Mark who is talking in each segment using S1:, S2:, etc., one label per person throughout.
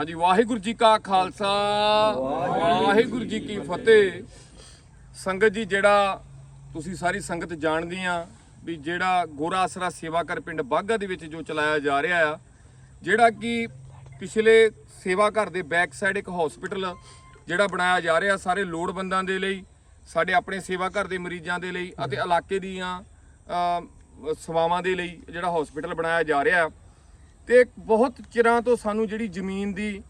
S1: ਹਾਂਜੀ, ਵਾਹਿਗੁਰੂ ਜੀ ਕਾ ਖਾਲਸਾ। ਵਾਹਿਗੁਰੂ ਜੀ ਕੀ ਫਤਿਹ। ਸੰਗਤ ਜੀ, ਜਿਹੜਾ ਤੁਸੀਂ ਸਾਰੀ ਸੰਗਤ ਜਾਣਦੀ ਆ ਵੀ ਜਿਹੜਾ ਗੋਰਾ ਆਸਰਾ ਸੇਵਾ ਕਰ ਪਿੰਡ ਬਾਗਾ ਦੇ ਵਿੱਚ ਜੋ ਚਲਾਇਆ ਜਾ ਰਿਹਾ ਆ, ਜਿਹੜਾ ਕਿ ਪਿਛਲੇ ਸੇਵਾ ਘਰ ਦੇ ਬੈਕ ਸਾਈਡ ਇੱਕ ਹਸਪੀਟਲ ਜਿਹੜਾ ਬਣਾਇਆ ਜਾ ਰਿਹਾ ਸਾਰੇ ਲੋੜਵੰਦਾਂ ਦੇ ਲਈ, ਸਾਡੇ ਆਪਣੇ ਸੇਵਾ ਘਰ ਦੇ ਮਰੀਜ਼ਾਂ ਦੇ ਲਈ ਅਤੇ ਇਲਾਕੇ ਦੀਆਂ ਸੇਵਾਵਾਂ ਦੇ ਲਈ ਜਿਹੜਾ ਹਸਪੀਟਲ ਬਣਾਇਆ ਜਾ ਰਿਹਾ। ਤੇ ਬਹੁਤ ਚਿਰਾਂ ਤੋਂ ਸਾਨੂੰ ਜਿਹੜੀ ਜ਼ਮੀਨ ਦੀ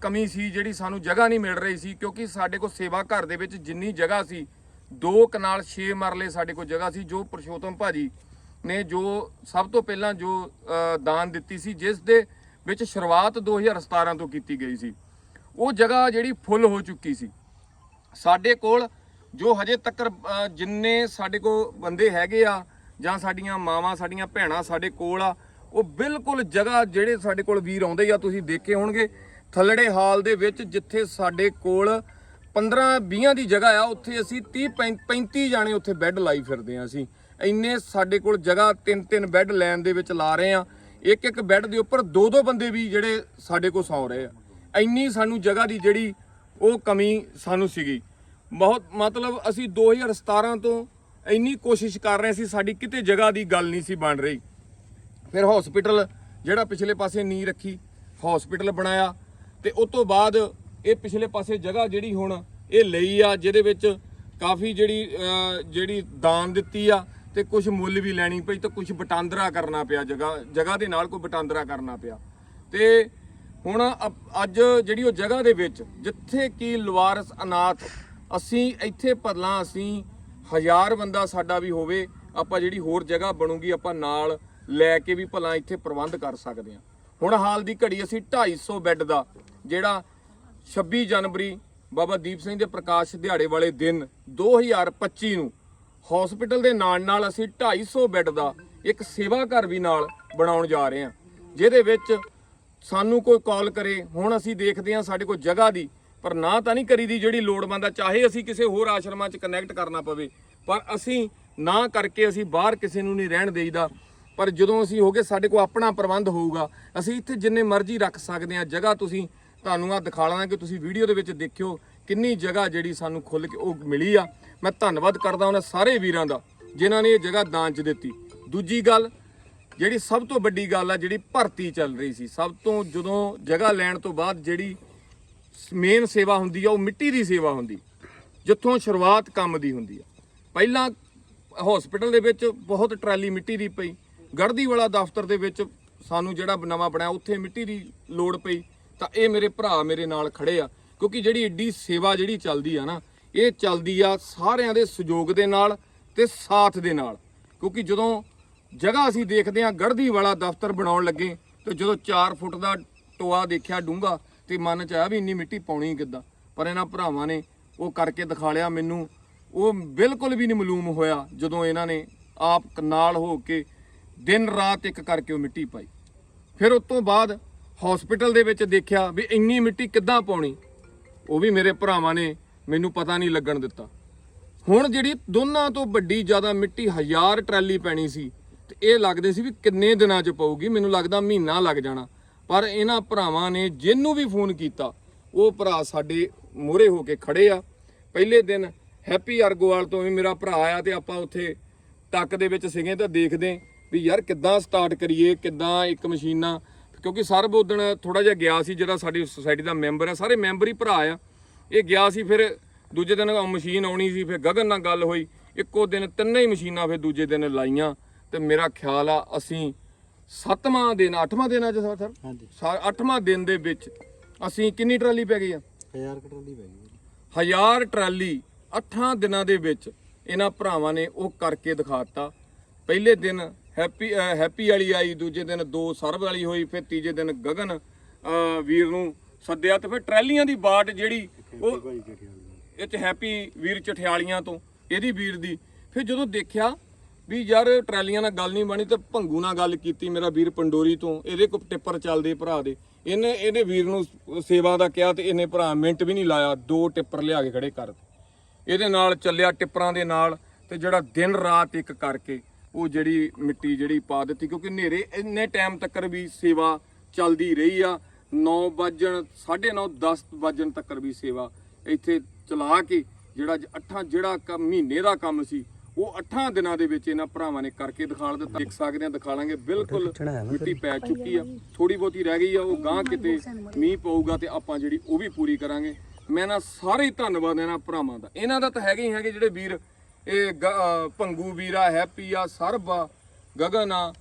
S1: ਕਮੀ ਸੀ, ਜਿਹੜੀ ਸਾਨੂੰ ਜਗ੍ਹਾ ਨਹੀਂ ਮਿਲ ਰਹੀ ਸੀ, ਕਿਉਂਕਿ ਸਾਡੇ ਕੋਲ ਸੇਵਾ ਘਰ ਦੇ ਵਿੱਚ ਜਿੰਨੀ ਜਗ੍ਹਾ ਸੀ, ਦੋ ਕਨਾਲ 6 ਮਰਲੇ ਸਾਡੇ ਕੋਲ ਜਗ੍ਹਾ ਸੀ, ਜੋ ਪ੍ਰਸ਼ੋਤਮ ਭਾਜੀ ਨੇ ਜੋ ਸਭ ਤੋਂ ਪਹਿਲਾਂ ਜੋ ਦਾਨ ਦਿੱਤੀ ਸੀ, ਜਿਸ ਦੇ ਵਿੱਚ ਸ਼ੁਰੂਆਤ 2017 ਤੋਂ ਕੀਤੀ ਗਈ ਸੀ। ਉਹ ਜਗ੍ਹਾ ਜਿਹੜੀ ਫੁੱਲ ਹੋ ਚੁੱਕੀ ਸੀ। ਸਾਡੇ ਕੋਲ ਜੋ ਹਜੇ ਤੱਕ ਜਿੰਨੇ ਸਾਡੇ ਕੋਲ ਬੰਦੇ ਹੈਗੇ ਆ ਜਾਂ ਸਾਡੀਆਂ ਮਾਵਾਂ, ਸਾਡੀਆਂ ਭੈਣਾਂ ਸਾਡੇ ਕੋਲ ਆ ਉਹ ਬਿਲਕੁਲ ਜਗ੍ਹਾ ਜਿਹੜੇ ਸਾਡੇ ਕੋਲ ਵੀਰ ਆਉਂਦੇ ਆ ਤੁਸੀਂ ਦੇਖੇ ਹੋਣਗੇ, ਥੱਲੜੇ ਹਾਲ ਦੇ ਵਿੱਚ ਜਿੱਥੇ ਸਾਡੇ ਕੋਲ 15 20 ਦੀ ਜਗ੍ਹਾ ਆ, ਉੱਥੇ ਅਸੀਂ 30 35 ਜਾਣੇ ਉੱਥੇ ਬੈੱਡ ਲਾਈ ਫਿਰਦੇ ਆ ਅਸੀਂ। ਇੰਨੇ ਸਾਡੇ ਕੋਲ ਜਗ੍ਹਾ ਤਿੰਨ ਤਿੰਨ ਬੈੱਡ ਲੈਣ ਦੇ ਵਿੱਚ ਲਾ ਰਹੇ ਆ ਇੱਕ ਇੱਕ ਬੈੱਡ ਦੇ ਉੱਪਰ ਦੋ ਦੋ ਬੰਦੇ ਵੀ ਜਿਹੜੇ ਸਾਡੇ ਕੋਲ ਸੌਂ ਰਹੇ ਆ। ਇੰਨੀ ਸਾਨੂੰ ਜਗ੍ਹਾ ਦੀ ਜਿਹੜੀ ਉਹ ਕਮੀ ਸਾਨੂੰ ਸੀਗੀ। ਬਹੁਤ ਮਤਲਬ ਅਸੀਂ 2017 ਤੋਂ ਇੰਨੀ ਕੋਸ਼ਿਸ਼ ਕਰ ਰਹੇ ਸੀ, ਸਾਡੀ ਕਿਤੇ ਜਗ੍ਹਾ ਦੀ ਗੱਲ ਨਹੀਂ ਸੀ ਬਣ ਰਹੀ। ਫਿਰ ਹਸਪੀਟਲ ਜਿਹੜਾ ਪਿਛਲੇ ਪਾਸੇ ਨੀ ਰੱਖੀ ਹਸਪੀਟਲ ਬਣਾਇਆ ਤੇ ਉਸ ਤੋਂ ਬਾਅਦ ਇਹ ਪਿਛਲੇ ਪਾਸੇ ਜਗ੍ਹਾ ਜਿਹੜੀ ਹੁਣ ਇਹ ਲਈ ਆ, ਜਿਹਦੇ ਵਿੱਚ ਕਾਫੀ ਜਿਹੜੀ ਜਿਹੜੀ ਦਾਨ ਦਿੱਤੀ ਆ ਤੇ ਕੁਝ ਮੁੱਲ ਵੀ ਲੈਣੀ ਪਈ ਤੇ ਕੁਝ ਵਟਾਂਦਰਾ ਕਰਨਾ ਪਿਆ ਜਗ੍ਹਾ ਜਗ੍ਹਾ ਦੇ ਨਾਲ ਕੋਈ ਵਟਾਂਦਰਾ ਕਰਨਾ ਪਿਆ। ਤੇ ਹੁਣ ਅ- ਅੱਜ ਜਿਹੜੀ ਉਹ ਜਗ੍ਹਾ ਦੇ ਵਿੱਚ ਜਿੱਥੇ ਕੀ ਲਵਾਰਸ ਅਨਾਥ, ਅਸੀਂ ਇੱਥੇ ਭਰਲਾਂ ਅਸੀਂ ਹਜ਼ਾਰ ਬੰਦਾ ਸਾਡਾ ਵੀ ਹੋਵੇ, ਆਪਾਂ ਜਿਹੜੀ ਹੋਰ ਜਗ੍ਹਾ ਬਣੂਗੀ, ਆਪਾਂ ਨਾਲ ਲੈ ਕੇ ਵੀ ਭਲਾ ਇੱਥੇ ਪ੍ਰਬੰਧ ਕਰ ਸਕਦੇ ਹਾਂ ਹੁਣ ਹਾਲ ਦੀ ਘੜੀ ਅਸੀਂ 250 ਬੈੱਡ ਦਾ, ਜਿਹੜਾ 26 ਜਨਵਰੀ ਬਾਬਾ ਦੀਪ ਸਿੰਘ ਦੇ ਪ੍ਰਕਾਸ਼ ਦਿਹਾੜੇ ਵਾਲੇ ਦਿਨ 2025 ਨੂੰ ਹਸਪੀਟਲ ਦੇ ਨਾਲ ਨਾਲ ਅਸੀਂ 250 ਬੈੱਡ ਦਾ ਇੱਕ ਸੇਵਾ ਘਰ ਵੀ ਨਾਲ ਬਣਾਉਣ ਜਾ ਰਹੇ ਹਾਂ ਜਿਹਦੇ ਵਿੱਚ ਸਾਨੂੰ ਕੋਈ ਕਾਲ ਕਰੇ, ਹੁਣ ਅਸੀਂ ਦੇਖਦੇ ਹਾਂ ਸਾਡੇ ਕੋਲ ਜਗ੍ਹਾ ਦੀ, ਪਰ ਨਾ ਤਾਂ ਨਹੀਂ ਕਰੀਦੀ ਜਿਹੜੀ ਲੋੜਵੰਦ ਆ, ਚਾਹੇ ਅਸੀਂ ਕਿਸੇ ਹੋਰ ਆਸ਼ਰਮਾਂ 'ਚ ਕਨੈਕਟ ਕਰਨਾ ਪਵੇ, ਪਰ ਅਸੀਂ ਨਾ ਕਰਕੇ ਅਸੀਂ ਬਾਹਰ ਕਿਸੇ ਨੂੰ ਨਹੀਂ ਰਹਿਣ ਦੇਈਦਾ। ਪਰ ਜਦੋਂ ਅਸੀਂ ਹੋਗੇ ਸਾਡੇ ਕੋਲ ਆਪਣਾ ਪ੍ਰਬੰਧ ਹੋਊਗਾ, ਅਸੀਂ ਇੱਥੇ ਜਿੰਨੇ ਮਰਜ਼ੀ ਰੱਖ ਸਕਦੇ ਹਾਂ। ਜਗ੍ਹਾ ਤੁਸੀਂ, ਤੁਹਾਨੂੰ ਆ ਦਿਖਾ ਲਾਂਗੇ ਕਿ ਤੁਸੀਂ ਵੀਡੀਓ ਦੇ ਵਿੱਚ ਦੇਖਿਓ ਕਿੰਨੀ ਜਗ੍ਹਾ ਜਿਹੜੀ ਸਾਨੂੰ ਖੁੱਲ ਕੇ ਉਹ ਮਿਲੀ ਆ। ਮੈਂ ਧੰਨਵਾਦ ਕਰਦਾ ਉਹਨਾਂ ਸਾਰੇ ਵੀਰਾਂ ਦਾ, ਜਿਨ੍ਹਾਂ ਨੇ ਇਹ ਜਗ੍ਹਾ ਦਾਨ 'ਚ ਦਿੱਤੀ। ਦੂਜੀ ਗੱਲ, ਜਿਹੜੀ ਸਭ ਤੋਂ ਵੱਡੀ ਗੱਲ ਆ, ਜਿਹੜੀ ਭਰਤੀ ਚੱਲ ਰਹੀ ਸੀ, ਸਭ ਤੋਂ ਜਦੋਂ ਜਗ੍ਹਾ ਲੈਣ ਤੋਂ ਬਾਅਦ ਜਿਹੜੀ ਮੇਨ ਸੇਵਾ ਹੁੰਦੀ ਆ, ਉਹ ਮਿੱਟੀ ਦੀ ਸੇਵਾ ਹੁੰਦੀ, ਜਿੱਥੋਂ ਸ਼ੁਰੂਆਤ ਕੰਮ ਦੀ ਹੁੰਦੀ ਆ। ਪਹਿਲਾਂ ਹਸਪੀਟਲ ਦੇ ਵਿੱਚ ਬਹੁਤ ਟਰਾਲੀ ਮਿੱਟੀ ਦੀ ਪਈ ਗੜਦੀ ਵਾਲਾ ਦਫ਼ਤਰ ਦੇ ਵਿੱਚ ਸਾਨੂੰ ਜਿਹੜਾ ਨਵਾਂ ਬਣਿਆ, ਉੱਥੇ ਮਿੱਟੀ ਦੀ ਲੋੜ ਪਈ। ਤਾਂ ਇਹ ਮੇਰੇ ਭਰਾ ਮੇਰੇ ਨਾਲ ਖੜੇ ਆ, ਕਿਉਂਕਿ ਜਿਹੜੀ ਏਡੀ ਸੇਵਾ ਜਿਹੜੀ ਚੱਲਦੀ ਆ ਨਾ, ਇਹ ਚੱਲਦੀ ਆ ਸਾਰਿਆਂ ਦੇ ਸਹਿਯੋਗ ਦੇ ਨਾਲ ਤੇ ਸਾਥ ਦੇ ਨਾਲ। ਕਿਉਂਕਿ ਜਦੋਂ ਜਗ੍ਹਾ ਅਸੀਂ ਦੇਖਦੇ ਹਾਂ ਗੜਦੀ ਵਾਲਾ ਦਫ਼ਤਰ ਬਣਾਉਣ ਲੱਗੇ, ਤੇ ਜਦੋਂ 4 ਫੁੱਟ ਦਾ ਟੋਆ ਦੇਖਿਆ ਡੂੰਗਾ ਤੇ ਮਨ ਚ ਆਇਆ ਵੀ ਇੰਨੀ ਮਿੱਟੀ ਪਾਉਣੀ ਕਿੱਦਾਂ? ਪਰ ਇਹਨਾਂ ਭਰਾਵਾਂ ਨੇ ਉਹ ਕਰਕੇ ਦਿਖਾ ਲਿਆ ਮੈਨੂੰ। ਉਹ ਬਿਲਕੁਲ ਵੀ ਨਹੀਂ ਮਾਲੂਮ ਹੋਇਆ ਜਦੋਂ ਇਹਨਾਂ ਨੇ ਆਪ ਨਾਲ ਹੋ ਕੇ ਦਿਨ ਰਾਤ ਇੱਕ ਕਰਕੇ ਉਹ ਮਿੱਟੀ ਪਾਈ। ਫਿਰ ਉਸ ਤੋਂ ਬਾਅਦ ਹਸਪੀਟਲ ਦੇ ਵਿੱਚ ਦੇਖਿਆ ਵੀ ਇੰਨੀ ਮਿੱਟੀ ਕਿੱਦਾਂ ਪਾਉਣੀ। ਉਹ ਵੀ ਮੇਰੇ ਭਰਾਵਾਂ ਨੇ ਮੈਨੂੰ ਪਤਾ ਨਹੀਂ ਲੱਗਣ ਦਿੱਤਾ। ਹੁਣ ਜਿਹੜੀ ਦੋਨਾਂ ਤੋਂ ਵੱਡੀ ਜ਼ਿਆਦਾ ਮਿੱਟੀ ਹਜ਼ਾਰ ਟਰਾਲੀ ਪੈਣੀ ਸੀ, ਤੇ ਇਹ ਲੱਗਦੇ ਸੀ ਵੀ ਕਿੰਨੇ ਦਿਨਾਂ 'ਚ ਪਊਗੀ, ਮੈਨੂੰ ਲੱਗਦਾ ਮਹੀਨਾ ਲੱਗ ਜਾਣਾ। ਪਰ ਇਹਨਾਂ ਭਰਾਵਾਂ ਨੇ ਜਿਹਨੂੰ ਵੀ ਫੋਨ ਕੀਤਾ, ਉਹ ਭਰਾ ਸਾਡੇ ਮੋਹਰੇ ਹੋ ਕੇ ਖੜੇ ਆ। ਪਹਿਲੇ ਦਿਨ ਹੈਪੀ ਅਰਗੋਵਾਲ ਤੋਂ ਵੀ ਮੇਰਾ ਭਰਾ ਆਇਆ ਤੇ ਆਪਾਂ ਉੱਥੇ ਟੱਕ ਦੇ ਵਿੱਚ ਸੀਗੇ ਤਾਂ ਦੇਖਦੇ ਵੀ ਯਾਰ ਕਿੱਦਾਂ ਸਟਾਰਟ ਕਰੀਏ ਕਿੱਦਾਂ ਇੱਕ ਮਸ਼ੀਨਾਂ ਕਿਉਂਕਿ ਸਰਬ ਉਦਣ ਥੋੜਾ ਜਿਹਾ ਗਿਆ ਸੀ ਜਿਹੜਾ ਸਾਡੀ ਸੁਸਾਇਟੀ ਦਾ ਮੈਂਬਰ ਹੈ ਸਾਰੇ ਮੈਂਬਰ ਹੀ ਭਰਾ ਆ। ਇਹ ਗਿਆ ਸੀ ਫਿਰ ਦੂਜੇ ਦਿਨ ਮਸ਼ੀਨ ਆਉਣੀ ਸੀ ਫਿਰ ਗਗਨ ਨਾਲ ਗੱਲ ਹੋਈ। ਇੱਕੋ ਦਿਨ ਤਿੰਨੇ ਹੀ ਮਸ਼ੀਨਾਂ ਫਿਰ ਦੂਜੇ ਦਿਨ ਲਾਈਆਂ। ਤੇ ਮੇਰਾ ਖਿਆਲ ਆ ਅਸੀਂ ਸੱਤਵਾਂ ਦਿਨ ਅੱਠਵਾਂ ਦਿਨ ਅੱਜ ਸਰ
S2: ਹਾਂਜੀ।
S1: ਅੱਠਵਾਂ ਦਿਨ ਦੇ ਵਿੱਚ ਅਸੀਂ ਕਿੰਨੀ ਟਰਾਲੀ ਪੈ ਗਈ ਆ?
S2: ਹਜ਼ਾਰ ਕਟਰਾਲੀ ਪੈ ਗਈ।
S1: ਹਜ਼ਾਰ ਟਰਾਲੀ ਅੱਠਾਂ ਦਿਨਾਂ ਦੇ ਵਿੱਚ ਇਹਨਾਂ ਭਰਾਵਾਂ ਨੇ ਉਹ ਕਰਕੇ ਦਿਖਾਤਾ ਪਹਿਲੇ ਦਿਨ ਹੈਪੀ ਹੈਪੀ ਵਾਲੀ ਆਈ, ਦੂਜੇ ਦਿਨ ਦੋ ਸਰਬ ਵਾਲੀ ਹੋਈ, ਫਿਰ ਤੀਜੇ ਦਿਨ ਗਗਨ ਵੀਰ ਨੂੰ ਸੱਦਿਆ ਤੇ ਫਿਰ ਟਰੈਲੀਆਂ ਦੀ ਬਾਟ ਜਿਹੜੀ ਉਹ ਇਹ ਚ ਹੈਪੀ ਵੀਰ ਚਠਿਆਲੀਆਂ ਤੋਂ, ਇਹਦੀ ਵੀਰ ਦੀ। ਫਿਰ ਜਦੋਂ ਦੇਖਿਆ ਵੀ ਯਾਰ ਟਰਾਲੀਆਂ ਨਾਲ ਗੱਲ ਨਹੀਂ ਬਣੀ ਤੇ ਭੰਗੂ ਨਾਲ ਗੱਲ ਕੀਤੀ ਮੇਰਾ ਵੀਰ ਪੰਡੋਰੀ ਤੋਂ, ਇਹਦੇ ਕੋ ਟਿੱਪਰ ਚੱਲਦੇ ਭਰਾ ਦੇ। ਇਹਨੇ, ਇਹਦੇ ਵੀਰ ਨੂੰ ਸੇਵਾ ਦਾ ਕਿਹਾ ਤੇ ਇਹਨੇ ਭਰਾ ਮਿੰਟ ਵੀ ਨਹੀਂ ਲਾਇਆ, ਦੋ ਟਿੱਪਰ ਲਿਆ ਕੇ ਖੜੇ ਕਰ ਇਹਦੇ ਨਾਲ ਚੱਲਿਆ ਟਿੱਪਰਾਂ ਦੇ ਨਾਲ ਤੇ ਜਿਹੜਾ ਦਿਨ ਰਾਤ ਇੱਕ ਕਰਕੇ ਉਹ ਜਿਹੜੀ ਮਿੱਟੀ ਜਿਹੜੀ ਪਾ ਦਿੱਤੀ ਕਿਉਂਕਿ ਹਨੇਰੇ ਇੰਨੇ ਟਾਈਮ ਤੱਕ ਵੀ ਸੇਵਾ ਚੱਲਦੀ ਰਹੀ ਆ। 9 ਵਜਣ 9:30 10 ਵਜਣ ਤੱਕ ਵੀ ਸੇਵਾ ਇੱਥੇ ਚਲਾ ਕੇ ਜਿਹੜਾ ਅੱਠਾਂ ਜਿਹੜਾ ਮਹੀਨੇ ਦਾ ਕੰਮ ਸੀ ਉਹ ਅੱਠਾਂ ਦਿਨਾਂ ਦੇ ਵਿੱਚ ਇਹਨਾਂ ਭਰਾਵਾਂ ਨੇ ਕਰਕੇ ਦਿਖਾਣ ਦਿੱਤਾ। ਦੇਖ ਸਕਦੇ ਆ ਦਿਖਾ ਲਾਂਗੇ ਬਿਲਕੁਲ ਮਿੱਟੀ ਪੈ ਚੁੱਕੀ ਆ। ਥੋੜੀ ਬਹੁਤੀ ਰਹਿ ਗਈ ਆ ਉਹ ਗਾਂ ਕਿਤੇ ਮੀਂਹ ਪਊਗਾ ਤੇ ਆਪਾਂ ਜਿਹੜੀ ਉਹ ਵੀ ਪੂਰੀ ਕਰਾਂਗੇ। ਮੈਂ ਨਾ ਸਾਰੇ ਧੰਨਵਾਦ ਇਹਨਾਂ ਭਰਾਵਾਂ ਦਾ। ਇਹਨਾਂ ਦਾ ਤਾਂ ਹੈਗੇ ਹੀ ਹੈਗੇ ਜਿਹੜੇ ਵੀਰ ਇਹ ਗ- ਅਹ ਭੰਗੂ ਵੀਰਾ ਹੈਪੀ ਆ ਸਰਬ ਆ ਗਗਨ। ਆ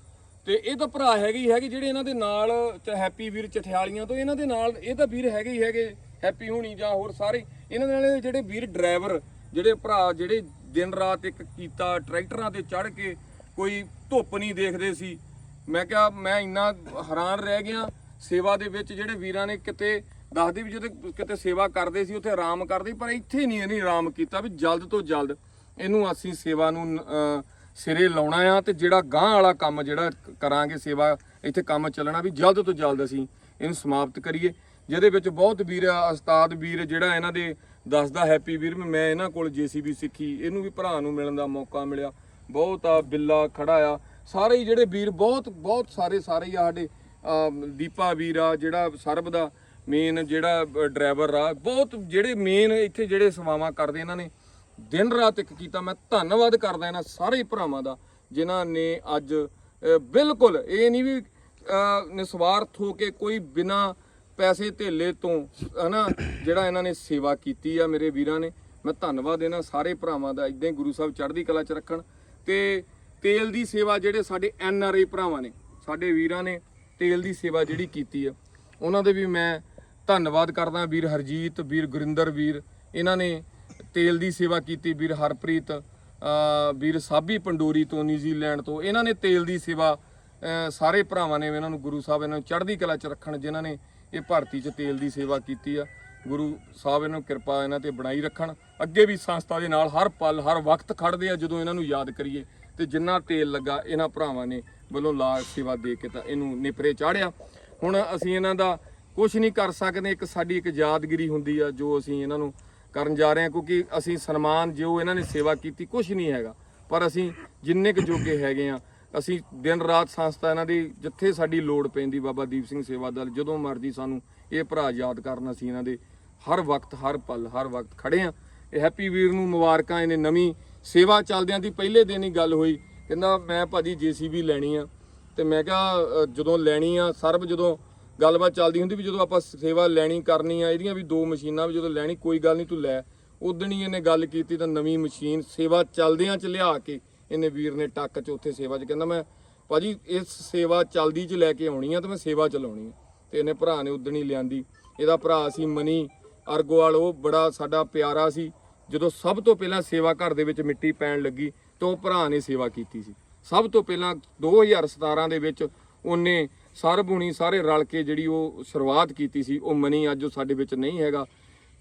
S1: ਤੇ ਇਹ ਤਾਂ ਭਰਾ ਹੈਗੇ ਹੀ ਹੈਗੇ ਜਿਹੜੇ ਇਹਨਾਂ ਦੇ ਨਾਲ ਚ ਹੈਪੀ ਵੀਰ ਚਠਿਆਲੀਆਂ ਤੋਂ, ਇਹਨਾਂ ਦੇ ਨਾਲ ਇਹ ਤਾਂ ਵੀਰ ਹੈਗੇ ਹੀ ਹੈਗੇ, ਹੈਪੀ ਹੋਣੀ ਜਾਂ ਹੋਰ ਸਾਰੇ। ਇਹਨਾਂ ਦੇ ਨਾਲ ਜਿਹੜੇ ਵੀਰ ਡਰਾਈਵਰ, ਜਿਹੜੇ ਭਰਾ ਜਿਹੜੇ ਦਿਨ ਰਾਤ ਇੱਕ ਕੀਤਾ, ਟਰੈਕਟਰਾਂ ਤੇ ਚੜ ਕੇ ਕੋਈ ਧੁੱਪ ਨਹੀਂ ਦੇਖਦੇ ਸੀ। ਮੈਂ ਕਿਹਾ, ਮੈਂ ਇੰਨਾ ਹੈਰਾਨ ਰਹਿ ਗਿਆ, ਸੇਵਾ ਦੇ ਵਿੱਚ ਜਿਹੜੇ ਵੀਰਾਂ ਨੇ ਕਿਤੇ, ਦੱਸਦੇ ਵੀ ਜਦੋਂ ਕਿਤੇ ਸੇਵਾ ਕਰਦੇ ਸੀ, ਉੱਥੇ ਆਰਾਮ ਕਰਦੇ ਪਰ ਇੱਥੇ ਨਹੀਂ ਇਹਨੇ ਆਰਾਮ ਕੀਤਾ ਵੀ ਜਲਦ ਤੋਂ ਜਲਦ ਇਹਨੂੰ ਅਸੀਂ ਸੇਵਾ ਨੂੰ ਸਿਰੇ ਲਾਉਣਾ ਆ ਤੇ ਜਿਹੜਾ ਗਾਂ ਵਾਲਾ ਕੰਮ ਜਿਹੜਾ ਕਰਾਂਗੇ ਸੇਵਾ ਇੱਥੇ ਕੰਮ ਚੱਲਣਾ ਵੀ ਜਲਦ ਤੋਂ ਜਲਦ ਅਸੀਂ ਇਹਨੂੰ ਸਮਾਪਤ ਕਰੀਏ। ਜਿਹਦੇ ਵਿੱਚ ਬਹੁਤ ਵੀਰ ਆ, ਉਸਤਾਦ ਵੀਰ ਜਿਹੜਾ ਇਹਨਾਂ ਦੇ ਦੱਸਦਾ ਹੈਪੀ ਵੀਰ ਵੀ ਮੈਂ ਇਹਨਾਂ ਕੋਲ ਜੀਸੀਬੀ ਸਿੱਖੀ ਇਹਨੂੰ ਵੀ ਭਰਾ ਨੂੰ ਮਿਲਣ ਦਾ ਮੌਕਾ ਮਿਲਿਆ। ਬਹੁਤ ਆ ਬਿੱਲਾ ਖੜਾ ਆ। ਸਾਰੇ ਹੀ ਜਿਹੜੇ ਵੀਰ ਬਹੁਤ ਬਹੁਤ ਸਾਰੇ ਸਾਰੇ ਹੀ ਆ ਸਾਡੇ ਦੀਪਾ ਵੀਰ ਆ ਜਿਹੜਾ ਸਰਬ ਦਾ ਮੇਨ ਜਿਹੜਾ ਡਰਾਈਵਰ ਆ ਬਹੁਤ ਜਿਹੜੇ ਮੇਨ ਇੱਥੇ ਜਿਹੜੇ ਸੇਵਾਵਾਂ ਕਰਦੇ ਇਹਨਾਂ ਨੇ ਦਿਨ ਰਾਤ ਇੱਕ ਕੀਤਾ, ਮੈਂ ਧੰਨਵਾਦ ਕਰਦਾ ਇਹਨਾਂ ਸਾਰੇ ਭਰਾਵਾਂ ਦਾ, ਜਿਨ੍ਹਾਂ ਨੇ ਅੱਜ ਬਿਲਕੁਲ ਇਹ ਨਹੀਂ ਵੀ ਨਿਸਵਾਰਥ ਹੋ ਕੇ ਕੋਈ ਬਿਨਾ ਪੈਸੇ ਧੇਲੇ ਤੋਂ, ਹਨਾ, ਜਿਹੜਾ ਇਹਨਾਂ ਨੇ ਸੇਵਾ ਕੀਤੀ ਆ ਮੇਰੇ ਵੀਰਾਂ ਨੇ, ਮੈਂ ਧੰਨਵਾਦ ਇਹਨਾਂ ਸਾਰੇ ਭਰਾਵਾਂ ਦਾ, ਇਦਾਂ ਹੀ ਗੁਰੂ ਸਾਹਿਬ ਚੜ੍ਹਦੀ ਕਲਾ ਚ ਰੱਖਣ, ਤੇ ਤੇਲ ਦੀ ਸੇਵਾ ਜਿਹੜੇ ਸਾਡੇ ਐਨ ਆਰ ਆਈ ਭਰਾਵਾਂ ਨੇ, ਸਾਡੇ ਵੀਰਾਂ ਨੇ ਤੇਲ ਦੀ ਸੇਵਾ ਜਿਹੜੀ ਕੀਤੀ ਆ, ਉਹਨਾਂ ਦੇ ਵੀ ਮੈਂ ਧੰਨਵਾਦ ਕਰਦਾ, ਵੀਰ ਹਰਜੀਤ, ਵੀਰ ਗੁਰਿੰਦਰ, ਵੀਰ, ਇਹਨਾਂ ਨੇ ਤੇਲ ਦੀ ਸੇਵਾ ਕੀਤੀ ਵੀਰ ਹਰਪ੍ਰੀਤ ਵੀਰ ਸਾਬੀ ਪੰਡੋਰੀ ਤੋਂ ਨਿਊਜ਼ੀਲੈਂਡ ਤੋਂ। ਇਹਨਾਂ ਨੇ ਤੇਲ ਦੀ ਸੇਵਾ ਸਾਰੇ ਭਰਾਵਾਂ ਨੇ ਇਹਨਾਂ ਨੂੰ ਗੁਰੂ ਸਾਹਿਬ ਇਹਨਾਂ ਨੂੰ ਚੜ੍ਹਦੀ ਕਲਾ ਚ ਰੱਖਣ ਜਿਨ੍ਹਾਂ ਨੇ ਇਹ ਭਾਰਤੀ ਚ ਤੇਲ ਦੀ ਸੇਵਾ ਕੀਤੀ ਆ। ਗੁਰੂ ਸਾਹਿਬ ਇਹਨਾਂ ਨੂੰ ਕਿਰਪਾ ਇਹਨਾਂ ਤੇ ਬਣਾਈ ਰੱਖਣ। ਅੱਗੇ ਵੀ ਸੰਸਥਾ ਦੇ ਨਾਲ ਹਰ ਪਲ, ਹਰ ਵਕਤ ਖੜਦੇ ਆ ਜਦੋਂ ਇਹਨਾਂ ਨੂੰ ਯਾਦ ਕਰੀਏ। ਤੇ ਜਿੰਨਾ ਤੇਲ ਲੱਗਾ, ਇਹਨਾਂ ਭਰਾਵਾਂ ਨੇ ਵੱਲੋਂ ਲਾ ਸੇਵਾ ਦੇ ਕੇ ਤਾਂ ਇਹਨੂੰ ਨਿਪਰੇ ਚਾੜਿਆ ਹੁਣ ਅਸੀਂ ਇਹਨਾਂ ਦਾ ਕੁਝ ਨਹੀਂ ਕਰ ਸਕਦੇ। ਇੱਕ ਸਾਡੀ ਇੱਕ ਯਾਦਗਿਰੀ ਹੁੰਦੀ ਆ, ਜੋ ਅਸੀਂ ਇਹਨਾਂ ਨੂੰ ਕਰਨ ਜਾ ਰਹੇ ਹਾਂ, ਕਿਉਂਕਿ ਅਸੀਂ ਸਨਮਾਨ ਜੋ ਇਹਨਾਂ ਨੇ ਸੇਵਾ ਕੀਤੀ ਕੁਝ ਨਹੀਂ ਹੈਗਾ। ਪਰ ਅਸੀਂ ਜਿੰਨੇ ਕੁ ਜੋਗੇ ਹੈਗੇ ਆ ਅਸੀਂ ਦਿਨ ਰਾਤ ਸੰਸਥਾ ਇਹਨਾਂ ਦੀ, ਜਿੱਥੇ ਸਾਡੀ ਲੋੜ ਪੈਂਦੀ ਬਾਬਾ ਦੀਪ ਸਿੰਘ ਸੇਵਾ ਦਲ, ਜਦੋਂ ਮਰਜ਼ੀ ਸਾਨੂੰ ਇਹ ਭਰਾ ਯਾਦ ਕਰਨ, ਅਸੀਂ ਇਹਨਾਂ ਦੇ ਹਰ ਵਕਤ, ਹਰ ਪਲ, ਹਰ ਵਕਤ ਖੜੇ ਆ ਇਹ ਹੈਪੀ ਵੀਰ ਨੂੰ ਮੁਬਾਰਕਾਂ, ਇਹਨੇ ਨਵੀਂ ਸੇਵਾ ਚੱਲਦਿਆਂ ਦੀ ਪਹਿਲੇ ਦਿਨ ਹੀ ਗੱਲ ਹੋਈ। ਕਹਿੰਦਾ, ਮੈਂ ਭਾਜੀ ਜੀਸੀਬੀ ਲੈਣੀ ਆ। ਤੇ ਮੈਂ ਕਿਹਾ ਜਦੋਂ ਲੈਣੀ ਆ, ਸਰਬ ਜਦੋਂ ਗੱਲਬਾਤ ਚੱਲਦੀ ਹੁੰਦੀ ਵੀ ਜਦੋਂ ਆਪਾਂ ਸੇਵਾ ਲੈਣੀ ਕਰਨੀ ਆ, ਇਹਦੀਆਂ ਵੀ ਦੋ ਮਸ਼ੀਨਾਂ ਵੀ ਜਦੋਂ ਲੈਣੀ, ਕੋਈ ਗੱਲ ਨਹੀਂ ਤੂੰ ਲੈ। ਉਦੋਂ ਹੀ ਇਹਨੇ ਗੱਲ ਕੀਤੀ ਤਾਂ ਨਵੀਂ ਮਸ਼ੀਨ ਸੇਵਾ ਚੱਲਦਿਆਂ ਚ ਲਿਆ ਕੇ ਇਹਨੇ ਵੀਰ ਨੇ ਟੱਕ ਚ ਉੱਥੇ ਸੇਵਾ ਚ ਕਹਿੰਦਾ, ਮੈਂ ਭਾਜੀ ਇਸ ਸੇਵਾ ਚੱਲਦੀ ਚ ਲੈ ਕੇ ਆਉਣੀ ਆ ਤੇ ਮੈਂ ਸੇਵਾ ਚਲਾਉਣੀ ਆ। ਤੇ ਇਹਨੇ ਭਰਾ ਨੇ ਉਦਣ ਹੀ ਲਿਆਂਦੀ। ਇਹਦਾ ਭਰਾ ਸੀ ਮਨੀ, ਅਰਗੋਵਾਲ, ਉਹ ਬੜਾ ਸਾਡਾ ਪਿਆਰਾ ਸੀ। ਜਦੋਂ ਸਭ ਤੋਂ ਪਹਿਲਾਂ ਸੇਵਾ ਘਰ ਦੇ ਵਿੱਚ ਮਿੱਟੀ ਪੈਣ ਲੱਗੀ ਤਾਂ ਉਹ ਭਰਾ ਨੇ ਸੇਵਾ ਕੀਤੀ ਸੀ। ਸਭ ਤੋਂ ਪਹਿਲਾਂ 2017 ਦੇ ਵਿੱਚ ਉਹਨੇ ਸਰਬੁਣੀ ਸਾਰੇ ਰਲ ਕੇ ਜਿਹੜੀ ਉਹ ਸ਼ੁਰੂਆਤ ਕੀਤੀ ਸੀ, ਉਹ ਮਨੀ ਅੱਜ ਉਹ ਸਾਡੇ ਵਿੱਚ ਨਹੀਂ ਹੈਗਾ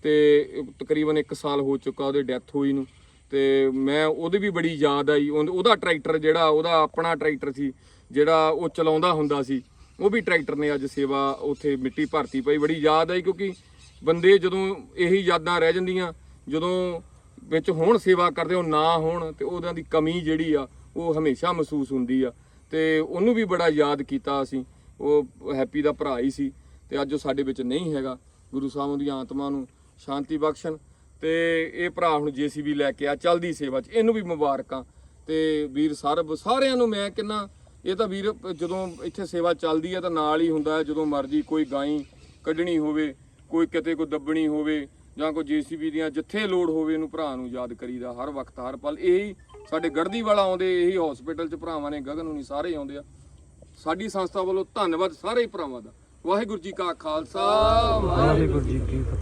S1: ਤੇ ਤਕਰੀਬਨ 1 ਸਾਲ ਹੋ ਚੁੱਕਾ ਉਹਦੇ ਡੈਥ ਹੋਈ ਨੂੰ ਤੇ ਮੈਂ ਉਹਦੀ ਵੀ ਬੜੀ ਯਾਦ ਆਈ ਉਹਦਾ ਟਰੈਕਟਰ ਜਿਹੜਾ ਉਹਦਾ ਆਪਣਾ ਟਰੈਕਟਰ ਸੀ ਜਿਹੜਾ ਉਹ ਚਲਾਉਂਦਾ ਹੁੰਦਾ ਸੀ, ਉਹ ਵੀ ਟਰੈਕਟਰ ਨੇ ਅੱਜ ਸੇਵਾ ਉੱਥੇ ਮਿੱਟੀ ਭਰਤੀ ਪਈ, ਬੜੀ ਯਾਦ ਆਈ ਕਿਉਂਕਿ ਬੰਦੇ ਜਦੋਂ ਇਹੀ ਯਾਦਾਂ ਰਹਿ ਜਾਂਦੀਆਂ, ਜਦੋਂ ਵਿੱਚ ਹੋਣ ਸੇਵਾ ਕਰਦੇ ਉਹ ਨਾ ਹੋਣ ਤੇ ਉਹਨਾਂ ਦੀ ਕਮੀ ਜਿਹੜੀ ਆ, ਉਹ ਹਮੇਸ਼ਾ ਮਹਿਸੂਸ ਹੁੰਦੀ ਆ ਤੇ ਉਹਨੂੰ ਵੀ ਬੜਾ ਯਾਦ ਕੀਤਾ ਅਸੀਂ। ਉਹ ਹੈਪੀ ਦਾ ਭਰਾ ਹੀ ਸੀ ਤੇ ਅੱਜ ਉਹ ਸਾਡੇ ਵਿੱਚ ਨਹੀਂ ਹੈਗਾ। ਗੁਰੂ ਸਾਹਿਬ ਦੀ ਆਤਮਾ ਨੂੰ ਸ਼ਾਂਤੀ ਬਖਸ਼ਣ ਤੇ ਇਹ ਭਰਾ ਹੁਣ ਜੀਸੀਬੀ ਲੈ ਕੇ ਆ, ਚੱਲਦੀ ਸੇਵਾ 'ਚ। ਇਹਨੂੰ ਵੀ ਮੁਬਾਰਕਾਂ। ਤੇ ਵੀਰ ਸਰਬ, ਸਾਰਿਆਂ ਨੂੰ ਮੈਂ ਕਿੰਨਾ ਇਹ ਤਾਂ ਵੀਰ ਜਦੋਂ ਇੱਥੇ ਸੇਵਾ ਚੱਲਦੀ ਹੈ ਤਾਂ ਨਾਲ ਹੀ ਹੁੰਦਾ ਹੈ, ਜਦੋਂ ਮਰਜ਼ੀ ਕੋਈ ਗਾਈ ਕੱਢਣੀ ਹੋਵੇ, ਕੋਈ ਕਿਤੇ ਕੋਈ ਦੱਬਣੀ ਹੋਵੇ ਜਾਂ ਕੋਈ ਜੀਸੀਬੀ ਦੀਆਂ ਜਿੱਥੇ ਲੋੜ ਹੋਵੇ ਇਹਨੂੰ ਭਰਾ ਨੂੰ ਯਾਦ ਕਰੀਦਾ, ਹਰ ਵਕਤ, ਹਰ ਪਲ। ਇਹੀ ਸਾਡੇ ਗੜਦੀ ਵਾਲਾ ਆਉਂਦੇ, ਇਹੀ ਹਸਪੀਟਲ 'ਚ ਭਰਾਵਾਂ ਨੇ, ਗਗਨ ਹੁਣੀ ਸਾਰੇ ਆਉਂਦੇ ਆ। ਸਾਡੀ ਸੰਸਥਾ ਵੱਲੋਂ ਧੰਨਵਾਦ ਸਾਰੇ ਹੀ ਭਰਾਵਾਂ ਦਾ। ਵਾਹਿਗੁਰੂ ਜੀ ਕਾ ਖਾਲਸਾ, ਵਾਹਿਗੁਰੂ
S3: ਵਾਹਿਗੁਰੂ ਜੀ ਕੀ ਫਤਿਹ।